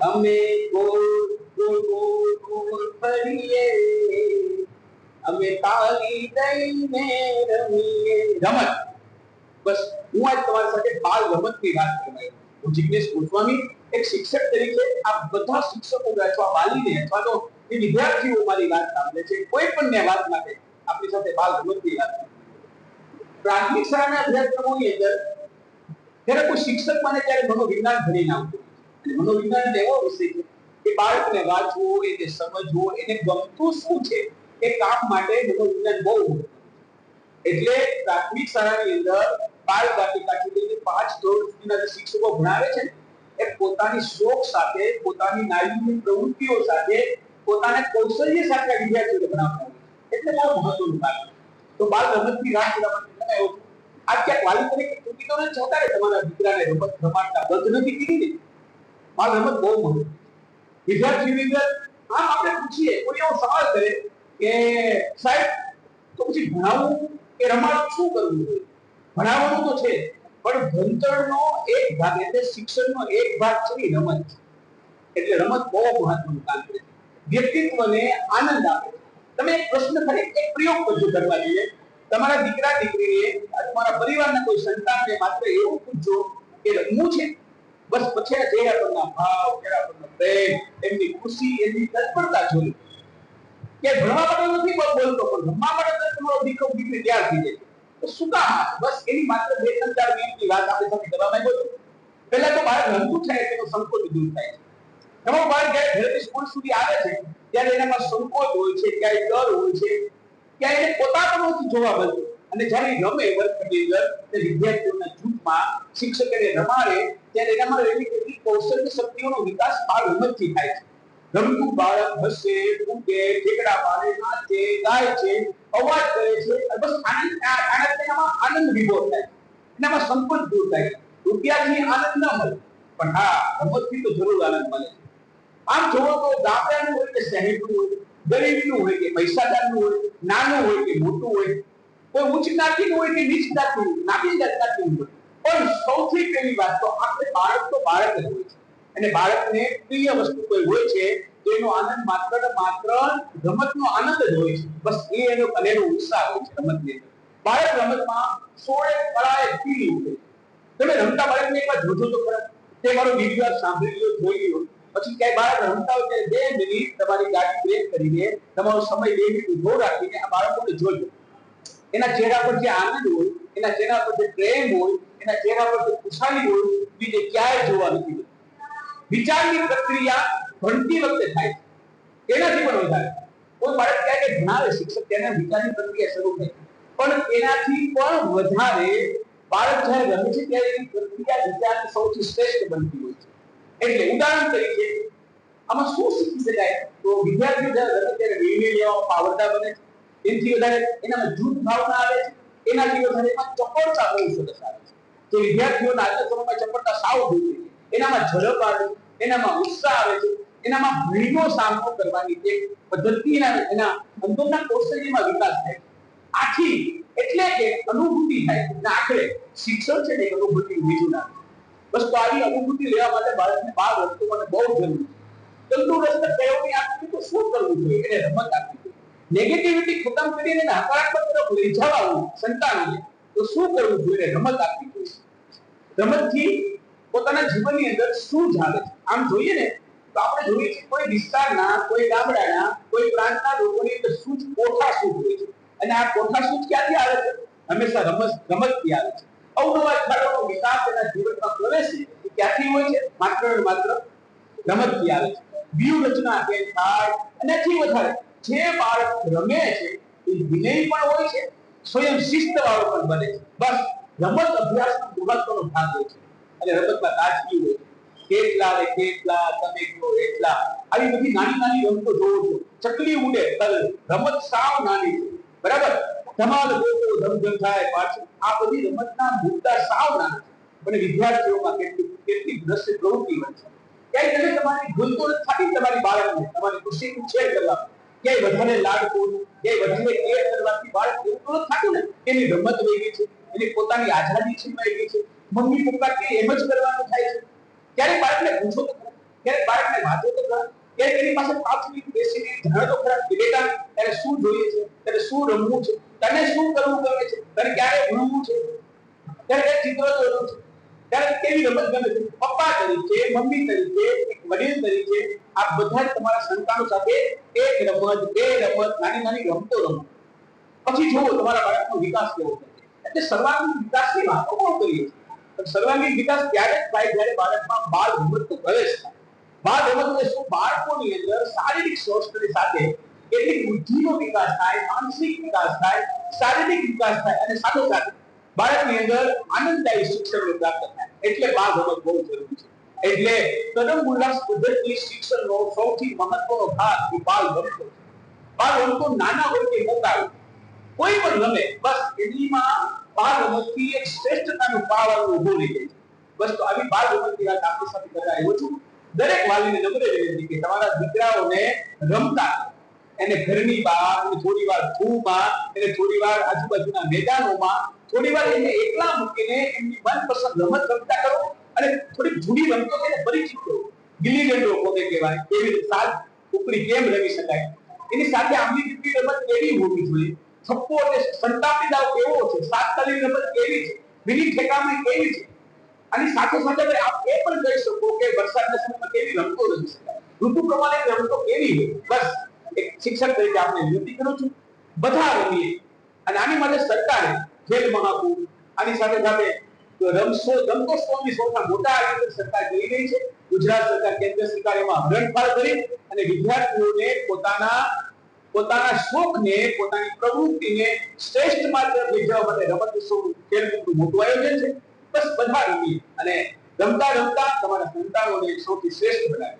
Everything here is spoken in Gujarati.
અમે ગોળ ગોળ ફરીએ અમે તાલી દઈને રમીએ. રમત. બસ, હું આજ તમારી સાથે બાળ રમતની વાત કરવા હું જિજ્ઞેશ ગોસ્વામી, એક શિક્ષક તરીકે આ બધા શિક્ષકો અથવા વાલીને અથવા તો એ વિદ્યાર્થીઓ મારી વાત સાંભળે છે, કોઈ પણ ને વાત માટે આપણી સાથે બાળ રમતની વાત. પ્રાથમિક શાળાના અભ્યાસક્રમોની અંદર ત્યારે કોઈ શિક્ષક મને ત્યારે મનોવિજ્ઞાન ભણીને આવતું મનોવિજ્ઞાન એવો વિષય છે કે બાળકને વાંચવું, એને સમજવું, એને ગમતું શું છે એ કામ માટે મનોવિજ્ઞાન બહુ એટલે પ્રાથમિક શાળાની અંદર બાળ બાલિકાથી લઈને પાંચ ધોરણ સુધીના શિક્ષકો ભણાવે છે, એ પોતાની શોખ સાથે, પોતાની નાની પ્રવૃત્તિઓ સાથે, પોતાના કૌશલ્ય સાથે વિદ્યાર્થીઓ ભણાવતા એટલે બહુ મહત્વનું ભાગ. તો બાળ રમતની વાત જોવા માટે તમે આવ્યો આ ક્યાંક વાલી તરીકે ચૂકી તો નથી છતાં ને તમારા દીકરાને રમત રમાડતા બંધ નથી કીધી ને. બાળ રમત બહુ મહત્વ. વિદ્યાર્થીની અંદર આમ આપણે પૂછીએ, કોઈ એવો સવાલ કરે કે સાહેબ, તો પછી ભણાવવું કે રમાડવું શું કરવું જોઈએ? ભણાવવાનું તો છે, પણ ભણતરનો એક ભાગ એટલે શિક્ષણનો એક ભાગ છે રમત એટલે રમત બહુ મહત્વનું કામ કરે વ્યક્તિત્વને આનંદ આપે તમે એક પ્રશ્ન ખાલી એક પ્રયોગ કરજો કરવા જોઈએ, તમારા દીકરા, દીકરીને તમારા પરિવારના કોઈ સંતાનને માત્ર એવું પૂછજો કે રમવું છે? બસ પછી આ ભાવ ચહેરા પ્રેમ, એમની ખુશી, એમની તત્પરતા જોઈ. કે ભણવા માટે નથી બોલતો, પણ રમવા માટે તમારો દીકરો દીકરી તૈયાર થઈ જાય તો શું કામ બસ એની માત્ર બે ત્રણ ચાર મિનિટની વાત આપણે સાથે કરવા માંગ્યો છું પહેલા તો બાળક રમતું થાય, તેનો સંકોચ દૂર થાય છે. તમારું બાળક જ્યારે ઘરેથી સ્કૂલ સુધી આવે છે, ત્યારે એનામાં સંકોચ હોય છે, ક્યાંય ડર હોય છે, ક્યાંય એને નથી જોવા મળતું. અને જ્યારે રમે વર્ગની અંદર તે વિદ્યાર્થીઓના જૂથમાં શિક્ષક રમાડે, ત્યારે એનામાં રહેલી કેટલીક કૌશલ્ય શક્તિઓનો વિકાસ બાળ ઉંમરથી થાય છે. રમતું બાળક હસે કૂદે ઠેકડા મારે, નાચે, ગાય છે, અવાજ કરે છે બસ આનંદ આનંદમાં આનંદ વિભોર થાય. એનામાં સંકોચ દૂર થાય. રૂપિયાથી આનંદ ન મળે, પણ હા, રમતથી તો જરૂર આનંદ મળે આમ જોવો તો ગામડાનું હોય કે શહેરનું હોય, ગરીબનું હોય કે પૈસાદારનું હોય, નાનું હોય કે મોટું હોય, કોઈ ઉચ્ચ જ્ઞાતિનું હોય કે નીચ જ્ઞાતિનું નાની જ્ઞાતિનું હોય પણ સૌથી પહેલી વાત તો આપણે બાળક તો બાળક જ હોય છે. અને બાળકને પ્રિય વસ્તુ કોઈ હોય છે, તો આનંદ માત્ર માત્ર રમતનો આનંદ જ હોય છે. બસ એ એનો એનો ઉત્સાહ હોય છે રમતની અંદર બાળક રમતમાં સોળે કળાએ ખીલી ઉઠે. તમે રમતા બાળકને એકવાર જોજો તો ખરા. તે મારો વીડિયો સાંભળી લો જોઈ લો પછી ક્યાંય બાળક રમતા હોય ત્યારે બે મિનિટ તમારી ગાડી બ્રેક કરીને તમારો સમય બે મિનિટ ઊભો રાખીને આ બાળકોને જોજો. એના ચહેરા પર જે આનંદ હોય, એના ચહેરા પર જે પ્રેમ હોય એના ચહેરા પર ખુશાલી હોય, બીજે ક્યાંય જોવા નથી. વિચારની પ્રક્રિયા ભણતી વખતે થાય છે. એનાથી પણ વધારે. કોઈ બાળક ક્યાંય કંઈ ભણાવે, શિક્ષક તેને વિચારની પ્રક્રિયા શરૂ થાય પણ એનાથી પણ વધારે બાળક જ્યારે રમે છે, ત્યારે એની પ્રક્રિયા વિચારની સૌથી શ્રેષ્ઠ બનતી હોય છે. એટલે ઉદાહરણ તરીકે, આમાં શું શીખી શકાય? તો વિદ્યાર્થી જ્યારે રમે ત્યારે નિર્ણય લેવામાં પાવરતા બને છે. એનાથી વધારે એનામાં જૂથ ભાવના આવે છે. એનાથી વધારે એમાં ચપળતા બહુ સરસ આવે છે. જે વિદ્યાર્થીઓના આજના ચપળતા સાવ દૂર એનામાં ઝડપ આવે એનામાં ઉત્સાહ આવે છે, એનામાં ભીડનો સામનો કરવાની એક પદ્ધતિ એના અંદરના કૌશલ્યમાં વિકાસ થાય આથી એટલે કે અનુભૂતિ થાય અને આખરે શિક્ષણ છે ને અનુભૂતિ બીજું ના બસ તો આવી અનુભૂતિ લેવા માટે બાળકને બાર વસ્તુ મને બહુ જરૂરી છે. તંદુરસ્ત કેળવણી આપવી તો શું કરવું જોઈએ? એને રમત આપવી જોઈએ. નેગેટિવિટી ખતમ કરીને હકારાત્મક તરફ લઈ જવાનું સંતાનને, તો શું કરવું જોઈએ? રમત આપવી જોઈએ. રમતથી પોતાના જીવનની અંદર શું જાણે છે? આમ જોઈએ ને, તો આપણે જોઈએ છીએ કોઈ વિસ્તારના, કોઈ ગામડાના, કોઈ પ્રાંતના લોકોની અંદર સૂઝ કોઠા સૂઝ હોય છે? અને આ કોઠા સૂઝ ક્યાંથી આવે છે? હંમેશા રમત, રમતથી આવે છે. અવનવા ખ્યાલોનો વિકાસ એના જીવનમાં પ્રવેશે ક્યાંથી હોય છે? માત્ર ને માત્ર રમતથી આવે છે. વ્યૂહ રચના કે થાયથી વધારે જે બાળક રમે છે એ વિનય પણ હોય છે, સ્વયં શિસ્ત વાળો પણ બને છે. બસ રમત અભ્યાસનો મહત્વનો ભાગ હોય છે. અને રમતમાં તાજગી હોય છે. કેટલા ને કેટલા, તમે કહો એટલા. આવી બધી નાની નાની રમતો જોવો છો. ચકલી ઉડે તલ રમત સાવ નાની છે. બરાબર? ધમાલ ગોતો ધમધમ થાય, પાછું. આ બધી રમતના મુદ્દા સાવ નાના છે. અને વિદ્યાર્થીઓમાં કેટલી કેટલી દ્રશ્ય પ્રવૃત્તિ હોય છે. ક્યાંય તમે તમારી ભૂલતો થતી તમારી બાળકને. તમારી ખુશી ઉછેર કરવા. ક્યાંય વધારે લાડકોડ ક્યાંય વધારે કેર કરવાથી બાળક એવું તો નથી ને. એની રમત વેગી છે. એની પોતાની આઝાદી છીનવાઈ ગઈ છે. મમ્મી પપ્પા કે એમ જ કરવાનું થાય છે. ત્યારે બાળકને પૂછો તો ખરા, ક્યારેક બાળકને વાંચો તો ખરા. ક્યારેક એની પાસે પાંચ બેસીને જાણો તો ખરા બેટા તારે શું જોઈએ છે? તારે શું રમવું છે? તને શું કરવું ગમે છે? તને ક્યારે ભણવું છે? ત્યારે કઈ ચિત્ર દોરવું છે? ત્યારે કેવી રમત ગમે છે? પપ્પા તરીકે મમ્મી તરીકે એક વડીલ તરીકે આ બધા તમારા સંતાનો સાથે એક રમત બે રમત નાની નાની રમતો રમો. પછી જુઓ તમારા બાળકનો વિકાસ કેવો થશે એટલે સર્વાંગીણ વિકાસની વાતો પણ કરીએ પણ સર્વાંગીણ વિકાસ ત્યારે જ થાય જ્યારે બાળકમાં બાળ રમતનો પ્રવેશ બાળ રમત શું બાળકોની અંદર શારીરિક સ્વસ્થની સાથે કેટલીક બુદ્ધિનો વિકાસ થાય, માનસિક વિકાસ થાય, શારીરિક વિકાસ થાય અને સાથે સાથે બાળકની અંદર આનંદદાયી શિક્ષણનો પ્રાપ્ત થાય. એટલે બાળ રમત બહુ જરૂરી છે. એટલે કદમ ઉલ્લાસ પદ્ધતિ શિક્ષણનો સૌથી મહત્વનો ભાગ એ બાળ રમતો બાળ રમતો નાના હોય કે મોટા હોય કોઈ પણ રમે, બસ એનીમાં બાળ રમતથી એક શ્રેષ્ઠતાનું પાવર ઊભો રહી બસ તો આવી બાળ રમતની વાત આપણી સાથે કરતા આવ્યો છું. દરેક વાલીને નમ્ર વિનંતી કે તમારા દીકરાઓને રમતા એને ઘરની બહાર થોડી વાર ધૂળમાં એને થોડી વાર આજુબાજુના મેદાનોમાં થોડી વાર એને એકલા મૂકીને એમની મનપસંદ રમત રમતા કરો અને થોડી જૂની રમતો એને પરિચિત કરો. ગિલ્લી દંડો કોને કહેવાય? કેવી રીતે સાત ઉપરી કેમ રમી શકાય? એની સાથે આમની દીકરી રમત કેવી હોવી જોઈએ? થપ્પો એટલે સંતાપી દાવ કેવો છે? તાલી રમત કેવી છે? બીજી ઠેકામાં કેવી છે? અને સાથે સાથે આપ એ પણ કહી શકો કે વરસાદના કેવી રમતો રમી શકાય ઋતુ પ્રમાણે રમતો કેવી હોય બસ, એક શિક્ષક તરીકે આપણે વિનંતી કરું છું, બધા રમીએ. અને આની માટે સરકારે ખેલ મહાકુંભ, આની સાથે સાથે રમશો રમતોત્સવની સૌથી મોટા આયોજન સરકાર કરી રહી છે. ગુજરાત સરકાર, કેન્દ્ર સરકાર એમાં હરણફાળ કરી અને વિદ્યાર્થીઓને પોતાના પોતાના શોખને પોતાની પ્રવૃત્તિને શ્રેષ્ઠ માત્ર લઈ જવા માટે રમત ઉત્સવ ખેલકૂદનું મોટું આયોજન છે. બસ બધા રમીએ અને રમતા રમતા તમારા સંતાનોને સૌથી શ્રેષ્ઠ બનાવે.